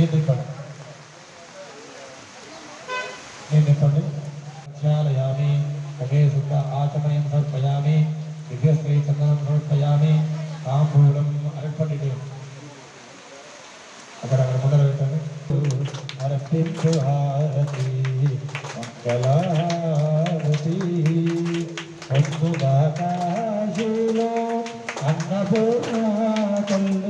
నేను తిప్పండి నేను తిప్పండి ధ్యానయామి అగే శుద్ధ ఆచమయం సమర్పయామి దివ్యశ్రీ చందనం సమర్పయామి తాంబూలం అర్పణి అక్కడ అక్కడ మొదలు పెట్టండి. అర్పించు హారతి మంగళహారతి పొద్దుగాకాశీలో అన్నపూర్ణ తల్లి.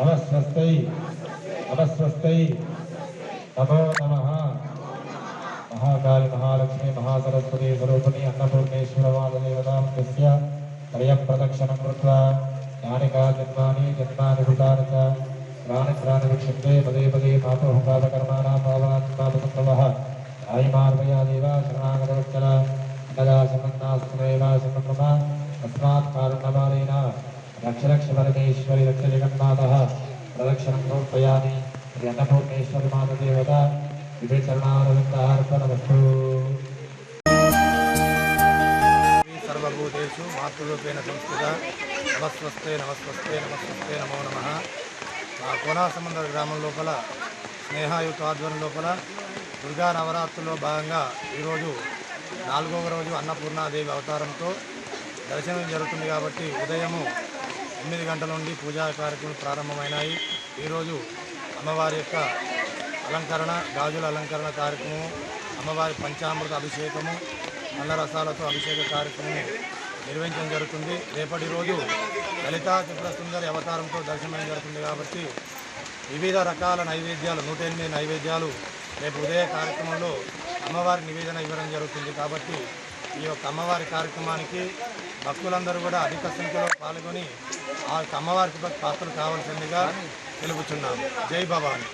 నమస్వస్తై నమస్వస్తై నమో నమ. మహాకాళి మహాలక్ష్మి మహాసరస్వతి స్వరూపిణి అన్నపూర్ణేశ్వరవాదదేవతాంతస్య త్రయం ప్రదక్షిణం కృత్వా. జ్ఞానికా జన్మాని జన్మాని భూతాని చ. ప్రాణి విక్షిప్తే పదే పదే పాపహుపాదకరం లక్షలక్ష పరమేశ్వరి లక్ష జగన్నాథ ప్రదక్షిణం సమర్పయామి. శ్రీ అన్నపూర్ణేశ్వరి మాతదేవత ఇదే చరణారవిందార్పణమస్తు సర్వభూతేషు మాతృరూపేణ సంస్కృత. నమస్వస్తే నమస్వస్తే నమస్వస్తే నమో నమ. మా కోనాసమందర గ్రామం లోపల స్నేహాయుత ఆధ్వర్యం లోపల దుర్గా నవరాత్రుల్లో భాగంగా ఈరోజు నాలుగవ రోజు అన్నపూర్ణాదేవి అవతారంతో దర్శనం జరుగుతుంది కాబట్టి ఉదయము తొమ్మిది గంటల నుండి పూజా కార్యక్రమాలు ప్రారంభమైనాయి. ఈరోజు అమ్మవారి యొక్క అలంకరణ గాజుల అలంకరణ కార్యక్రమం అమ్మవారి పంచామృత అభిషేకము అన్న రసాలతో అభిషేక కార్యక్రమం నిర్వహించడం జరుగుతుంది. రేపటి రోజు లలిత త్రిపుర సుందరి అవతారంతో దర్శనం జరుగుతుంది కాబట్టి వివిధ రకాల నైవేద్యాలు నూట ఎనిమిది నైవేద్యాలు రేపు ఉదయ కార్యక్రమంలో అమ్మవారి నివేదన ఇవ్వడం జరుగుతుంది కాబట్టి ఈ యొక్క అమ్మవారి కార్యక్రమానికి భక్తులందరూ కూడా అధిక సంఖ్యలో పాల్గొని ఆ యొక్క అమ్మవారికి పాత్రలు కావాల్సిందిగా తెలుపుచున్నాము జై భవాని.